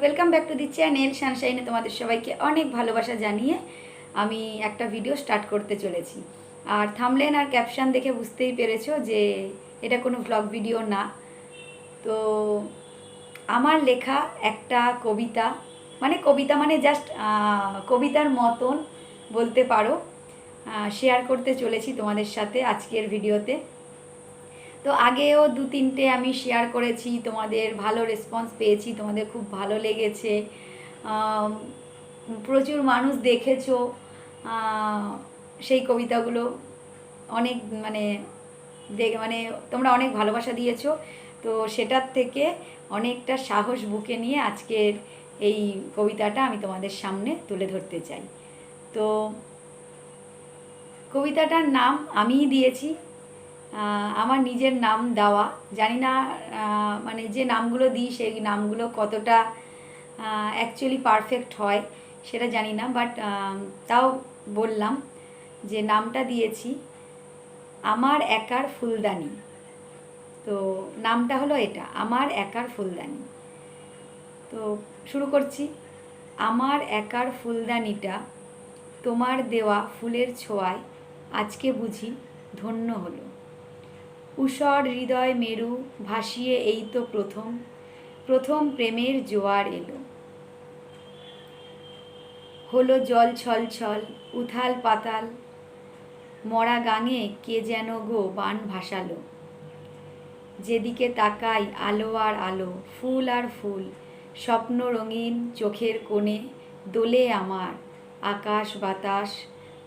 Welcome back to the channel সানশাইনে তোমাদের সবাইকে অনেক ভালোবাসা জানিয়ে আমি একটা ভিডিও স্টার্ট করতে চলেছি। আর থামলেন আর ক্যাপশন দেখে বুঝতেই পেরেছ যে এটা কোনো ভ্লগ ভিডিও না। তো আমার লেখা একটা কবিতা মানে কবিতা মানে জাস্ট কবিতার মতন বলতে পারো। শেয়ার করতে চলেছি তোমাদের সাথে আজকের ভিডিওতে তো আগেও দু তিনটে আমি শেয়ার করেছি, তোমাদের ভালো রেসপন্স পেয়েছি, তোমাদের খুব ভালো লেগেছে। প্রচুর মানুষ দেখেছ সেই কবিতাগুলো। অনেক মানে দেখ মানে তোমরা অনেক ভালোবাসা দিয়েছ। তো সেটার থেকে অনেকটা সাহস বুকে নিয়ে আজকের এই কবিতাটা আমি তোমাদের সামনে তুলে ধরতে চাই। তো কবিতাটার নাম আমিই দিয়েছি। আমার নিজের নাম দেওয়া। জানি না মানে যে নামগুলো দিই, সেই নামগুলো কতটা অ্যাকচুয়ালি পারফেক্ট হয় সেটা জানি না বাট তাও বললাম যে নামটা দিয়েছি, আমার একার ফুলদানি। তো নামটা হলো এটা, আমার একার ফুলদানি। তো শুরু করছি, আমার একার ফুলদানিটা তোমার দেওয়া ফুলের ছোঁয়ায় আজকে বুঝি ধন্য হলো। উষর হৃদয় মেরু, ভাসিয়ে এই তো প্রথম প্রথম প্রেমের জোয়ার এলো। হলো জল ছল ছল, উথাল পাতাল, মরা গাঙে কে যেন গো বান ভাসালো। যেদিকে তাকাই আলো আর আলো, ফুল আর ফুল, স্বপ্ন রঙিন চোখের কোণে, দোলে আমার আকাশ বাতাস,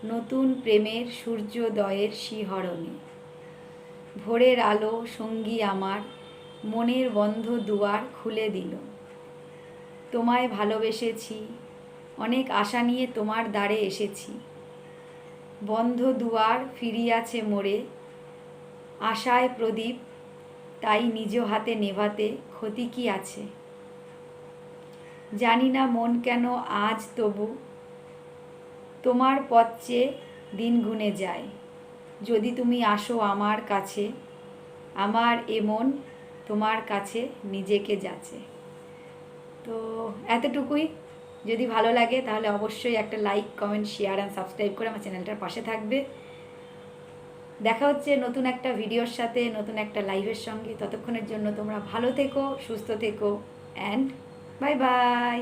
নতুন প্রেমের সূর্যোদয়ের শিহরণে। ভোরের আলো সঙ্গী আমার মনের বন্ধ দুয়ার খুলে দিল। তোমায় ভালোবেসেছি, অনেক আশা নিয়ে তোমার দ্বারে এসেছি। বন্ধ দুয়ার ফিরিয়াছে মোড়ে, আশায় প্রদীপ তাই নিজ হাতে নেভাতে ক্ষতি কি আছে? জানি না মন কেন আজ তবু তোমার পথ চেয়ে দিন গুনে যায়। যদি তুমি আসো আমার কাছে, আমার এ মন তোমার কাছে নিজেকে যাচ্ছে। তো এতটুকুই। যদি ভালো লাগে তাহলে অবশ্যই একটা like comment share and subscribe করে আমার চ্যানেলটার পাশে থাকবে। দেখা হচ্ছে নতুন একটা ভিডিওর সাথে, নতুন একটা লাইভের সঙ্গে। ততক্ষণের জন্য তোমরা ভালো থেকো, সুস্থ থেকো অ্যান্ড বাই বাই